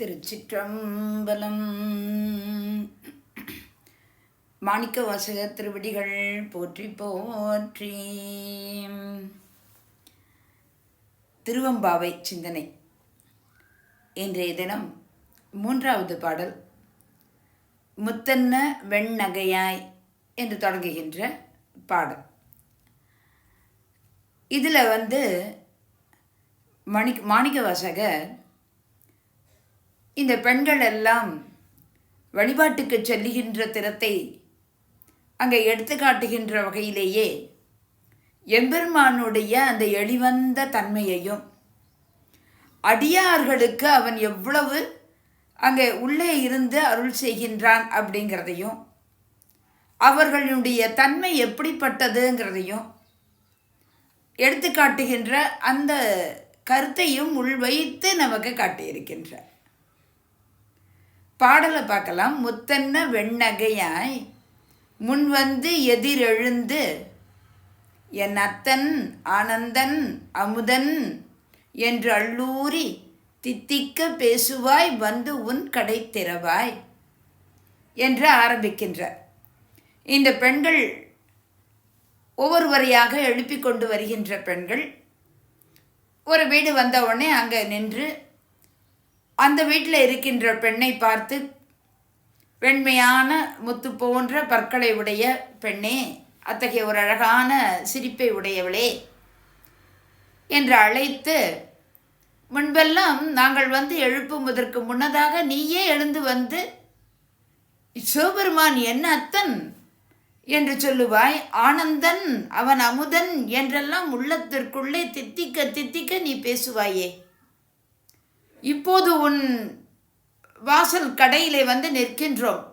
திருச்சிற்றம்பலம். மாணிக்க வாசக திருவடிகள் போற்றி போற்றி. திருவம்பாவை சிந்தனை. இன்றைய தினம் மூன்றாவது பாடல் முத்தன்ன வெண்ணகையாய் என்று தொடங்குகின்ற பாடல். இதில் வந்து மணி மாணிக்க வாசகர் இந்த பெண்கள் எல்லாம் வழிபாட்டுக்கு செல்லுகின்ற திறத்தை அங்கே எடுத்து காட்டுகின்ற வகையிலேயே எம்பெருமானுடைய அந்த எளிவந்த தன்மையையும் அடியார்களுக்கு அவன் எவ்வளவு அங்கே உள்ளே இருந்து அருள் செய்கின்றான் அப்படிங்கிறதையும் அவர்களுடைய தன்மை எப்படிப்பட்டதுங்கிறதையும் எடுத்து காட்டுகின்ற அந்த கருத்தையும் உள்வைத்து நமக்கு காட்டியிருக்கின்றார். பாடலை பார்க்கலாம். முத்தன்ன வெண்ணகையாய் முன் வந்து எதிரெழுந்து என் அத்தன் ஆனந்தன் அமுதன் என்று அள்ளூரி தித்திக்க பேசுவாய் வந்து உன் கடை திறவாய் என்று ஆரம்பிக்கின்றார். இந்த பெண்கள் ஒவ்வொருவரையாக எழுப்பி கொண்டு வருகின்ற பெண்கள் ஒரு வீடு வந்த உடனே அங்கே நின்று அந்த வீட்டில் இருக்கின்ற பெண்ணை பார்த்து வெண்மையான முத்து போன்ற பற்களை உடைய பெண்ணே அத்தகைய ஒரு அழகான சிரிப்பை உடையவளே என்று அழைத்து முன்பெல்லாம் நாங்கள் வந்து எழுப்புவதற்கு முன்னதாக நீயே எழுந்து வந்து சிவபெருமான் என்ன அத்தன்? என்று சொல்லுவாய் ஆனந்தன் அவன் அமுதன் என்றெல்லாம் உள்ளத்திற்குள்ளே தித்திக்க தித்திக்க நீ பேசுவாயே. இப்போது உன் வாசல் கடையிலே வந்து நிற்கின்றோம்.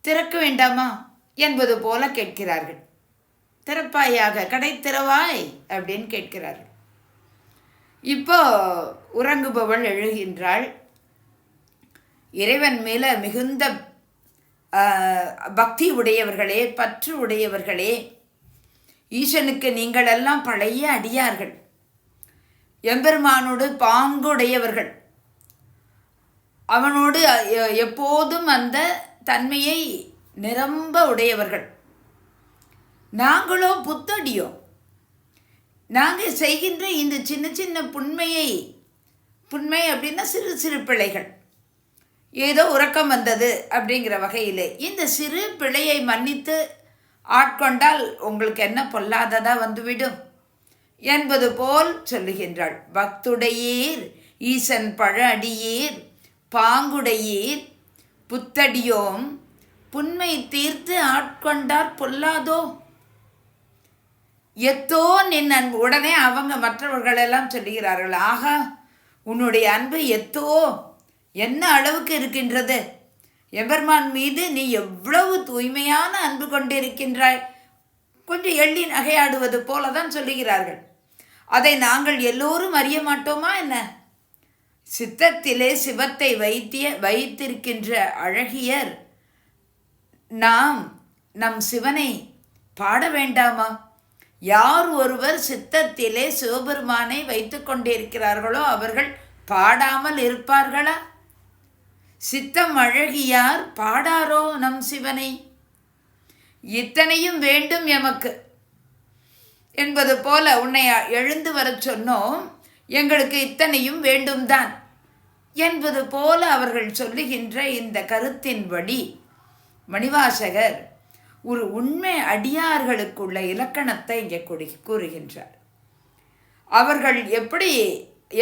திறக்க வேண்டாமா? என்பது போல கேட்கிறார்கள். திறப்பாயாக கடை திறவாய்? அப்படின்னு கேட்கிறார்கள். இப்போ உறங்குபவள் எழுகின்றாள். இறைவன் மேல மிகுந்த பக்தி உடையவர்களே பற்று உடையவர்களே ஈசனுக்கு நீங்கள் எல்லாம் பழைய அடியார்கள். எம்பெருமானோடு பாங்குடையவர்கள். அவனோடு எப்போதும் அந்த தன்மையை நிரம்ப உடையவர்கள். நாங்களோ புத்தடியோ? நாங்கள் செய்கின்ற இந்த சின்ன சின்ன புண்மையை புண்மை அப்படின்னா சிறு சிறு பிழைகள். ஏதோ உறக்கம் வந்தது அப்படிங்கிற வகையில் இந்த சிறு பிழையை மன்னித்து ஆட்கொண்டால் உங்களுக்கு என்ன பொல்லாததாக வந்துவிடும்? என்பது போல் சொல்லுகின்றாள். பக்துடையீர் ஈசன் பழ அடியீர் பாங்குடையீர் புத்தடியோம் புண்மை தீர்த்து ஆட்கொண்டார் பொல்லாதோ? எத்தோ நின் அன்பு. உடனே அவங்க மற்றவர்களெல்லாம் சொல்லுகிறார்கள் ஆகா உன்னுடைய அன்பு எத்தோ? என்ன அளவுக்கு இருக்கின்றது? எபெர்மான் மீது நீ எவ்வளவு தூய்மையான அன்பு கொண்டிருக்கின்றாய்? கொஞ்சம் எள்ளி நகையாடுவது போல தான் சொல்லுகிறார்கள். அதை நாங்கள் எல்லோரும் அறிய மாட்டோமா என்ன? சித்தத்திலே சிவத்தை வைத்திய வைத்திருக்கின்ற அழகியர் நாம் நம் சிவனை பாட வேண்டாமா? யார் ஒருவர் சித்தத்திலே சிவபெருமானை வைத்து கொண்டிருக்கிறார்களோ அவர்கள் பாடாமல் இருப்பார்களா? சித்தம் அழகியார் பாடாரோ நம் சிவனை? இத்தனையும் வேண்டும் எமக்கு. என்பது போல உன்னை எழுந்து வரச் சொன்னோம். எங்களுக்கு இத்தனையும் வேண்டும்தான் என்பது போல அவர்கள் சொல்லுகின்ற இந்த கருத்தின்படி. மணிவாசகர் ஒரு உண்மை அடியார்களுக்குள்ள இலக்கணத்தை இங்கே கூறுகின்றார். அவர்கள் எப்படி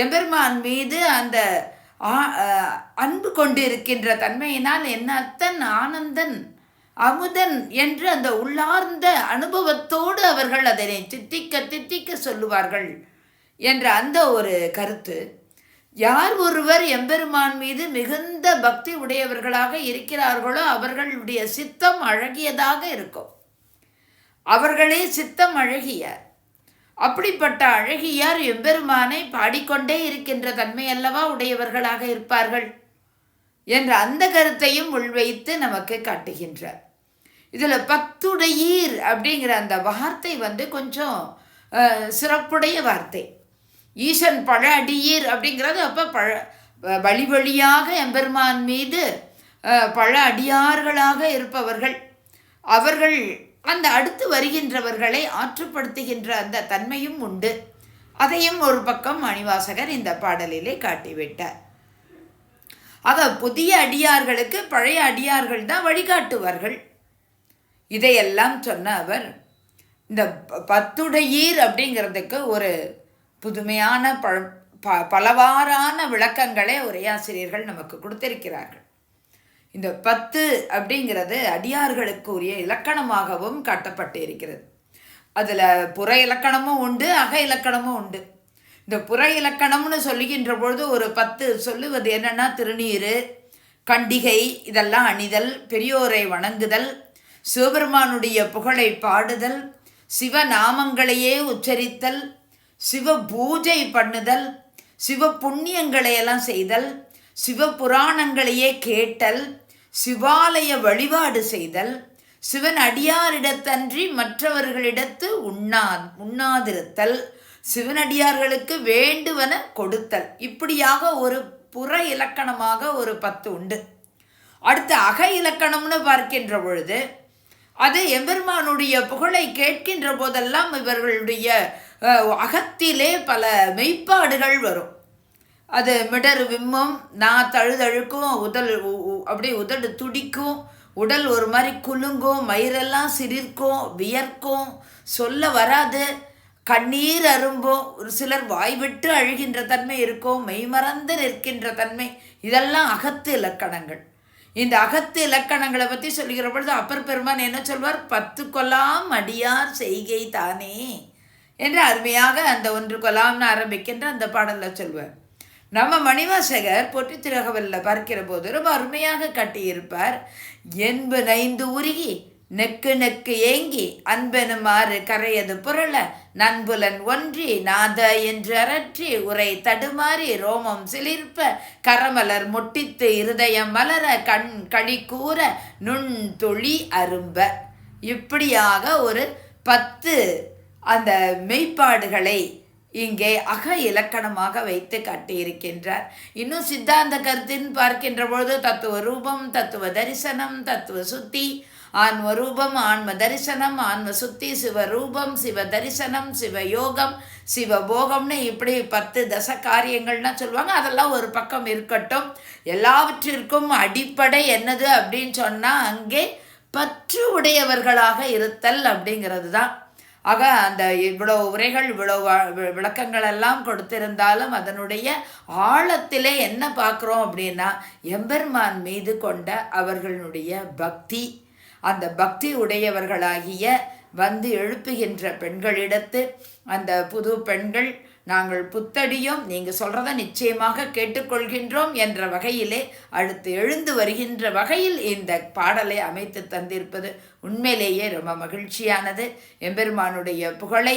எபெருமான் மீது அந்த அன்பு கொண்டு இருக்கின்ற தன்மையினால் என்ன அத்தன் ஆனந்தன் அமுதன் என்று அந்த உள்ளார்ந்த அனுபவத்தோடு அவர்கள் அதனை தித்திக்க தித்திக்க சொல்லுவார்கள் என்ற அந்த ஒரு கருத்து. யார் ஒருவர் எம்பெருமான் மீது மிகுந்த பக்தி உடையவர்களாக இருக்கிறார்களோ அவர்களுடைய சித்தம் அழகியதாக இருக்கும். அவர்களே சித்தம் அழகியார். அப்படிப்பட்ட அழகியார் எம்பெருமானை பாடிக்கொண்டே இருக்கின்ற தன்மை அல்லவா உடையவர்களாக இருப்பார்கள்? என்ற அந்த கருத்தையும் உள்வைத்து நமக்கு காட்டுகின்றார். இதில் பத்துடையீர் அப்படிங்கிற அந்த வார்த்தை வந்து கொஞ்சம் சிறப்புடைய வார்த்தை. ஈசன் பழ அடியீர் அப்படிங்கிறது அப்போ பழ வழி வழியாக எம்பெருமான் மீது பழ பல அடியார்களாக இருப்பவர்கள் அவர்கள் அந்த அடுத்து வருகின்றவர்களை ஆற்றுப்படுத்துகின்ற அந்த தன்மையும் உண்டு. அதையும் ஒரு பக்கம் மணிவாசகர் இந்த பாடலிலே காட்டிவிட்டார். ஆக புதிய அடியார்களுக்கு பழைய அடியார்கள் தான் வழிகாட்டுவார்கள். இதையெல்லாம் சொன்ன அவர் இந்த பத்துடையீர் அப்படிங்கிறதுக்கு ஒரு புதுமையான பழ ப பலவாறான விளக்கங்களை உரையாசிரியர்கள் நமக்கு கொடுத்திருக்கிறார்கள். இந்த பத்து அப்படிங்கிறது அடியார்களுக்கு உரிய இலக்கணமாகவும் காட்டப்பட்டு இருக்கிறது அதில் புற இலக்கணமும் உண்டு அக இலக்கணமும் உண்டு. இந்த புற இலக்கணம்னு சொல்லுகின்ற பொழுது ஒரு பத்து சொல்லுவது என்னென்னா திருநீர் கண்டிகை இதெல்லாம் அணிதல் பெரியோரை வணங்குதல் சிவபெருமானுடைய புகழை பாடுதல் சிவநாமங்களையே உச்சரித்தல் சிவ பூஜை பண்ணுதல் சிவ புண்ணியங்களை எல்லாம் செய்தல் சிவ புராணங்களையே கேட்டல் சிவாலய வழிபாடு செய்தல் சிவன் அடியாரிடத்தன்றி மற்றவர்களிடத்து உண்ணா உண்ணாதிருத்தல் சிவனடியார்களுக்கு வேண்டுவன கொடுத்தல். இப்படியாக ஒரு புற இலக்கணமாக ஒரு பத்து உண்டு. அடுத்து அக இலக்கணம்னு பார்க்கின்ற பொழுது அது எம்பெருமானுடைய புகழை கேட்கின்ற போதெல்லாம் இவர்களுடைய அகத்திலே பல மெய்ப்பாடுகள் வரும். அது மிடர் விம்மம் நான் தழுதழுக்கும் உதல் உ- அப்படியே உதடு துடிக்கும் உடல் ஒரு மாதிரி குலுங்கும் மயிரெல்லாம் சிரிர்க்கும் வியர்க்கும் சொல்ல வராது. கண்ணீர் அரும்பும் ஒரு சிலர் வாய் விட்டு அழுகின்ற தன்மை இருக்கும் மெய்மறந்து நிற்கின்ற தன்மை இதெல்லாம் அகத்து இலக்கணங்கள். இந்த அகத்து இலக்கணங்களை பற்றி சொல்லுகிற பொழுது அப்பர் பெருமான் என்ன சொல்வார்? பத்து கொலாம் அடியார் செய்கை தானே என்று அருமையாக அந்த ஒன்று கொலாம்னு ஆரம்பிக்கின்ற அந்த பாடலில் சொல்வார். நம்ம மணிவாசகர் பொட்டி திரகவல்ல பார்க்கிற போது ரொம்ப அருமையாக கட்டியிருப்பார். என்பு நைந்து உருகி நெக்கு நெக்கு ஏங்கி அன்பெனுமாறு கரையது புரள நண்புலன் ஒன்றி நாத என்று அரற்றி உரை தடுமாறி ரோமம் சிலிர்ப்ப கரமலர் முட்டித்து இருதயம் மலர கண் களி கூற நுண்துளி அரும்ப. இப்படியாக ஒரு பத்து அந்த மெய்ப்பாடுகளை இங்கே அக இலக்கணமாக வைத்து காட்டியிருக்கின்றார். இன்னும் சித்தாந்த கருத்தின் பார்க்கின்ற பொழுது தத்துவ ரூபம் தத்துவ தரிசனம் தத்துவ சுத்தி ஆன்ம ரூபம் ஆன்ம தரிசனம் ஆன்ம சுத்தி சிவரூபம் சிவ தரிசனம் சிவயோகம் சிவபோகம்னு இப்படி பத்து தச காரியங்கள்லாம் சொல்லுவாங்க. அதெல்லாம் ஒரு பக்கம் இருக்கட்டும். எல்லாவற்றிற்கும் அடிப்படை என்னது அப்படின்னு சொன்னால் அங்கே பற்று உடையவர்களாக இருத்தல் அப்படிங்கிறது தான். ஆக அந்த இவ்வளோ உரைகள் இவ்வளோ விளக்கங்கள் எல்லாம் கொடுத்திருந்தாலும் அதனுடைய ஆழத்திலே என்ன பார்க்குறோம் அப்படின்னா எம்பெருமான் மீது கொண்ட அவர்களுடைய பக்தி. அந்த பக்தி உடையவர்களாகிய வந்து எழுப்புகின்ற பெண்களிடத்து அந்த புது பெண்கள் நாங்கள் புத்தடியும் நீங்கள் சொல்கிறத நிச்சயமாக கேட்டுக்கொள்கின்றோம் என்ற வகையிலே அடுத்து எழுந்து வருகின்ற வகையில் இந்த பாடலை அமைத்து தந்திருப்பது உண்மையிலேயே ரொம்ப மகிழ்ச்சியானது. எம்பெருமானுடைய புகழை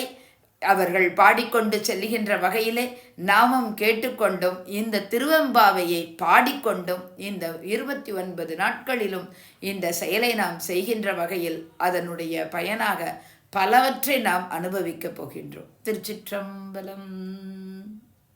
அவர்கள் பாடிக்கொண்டு செல்லுகின்ற வகையிலே நாமும் கேட்டுக்கொண்டும் இந்த திருவெம்பாவையை பாடிக்கொண்டும் இந்த இருபத்தி ஒன்பது நாட்களிலும் இந்த செயலை நாம் செய்கின்ற வகையில் அதனுடைய பயனாக பலவற்றை நாம் அனுபவிக்கப் போகின்றோம். திருச்சிற்றம்பலம்.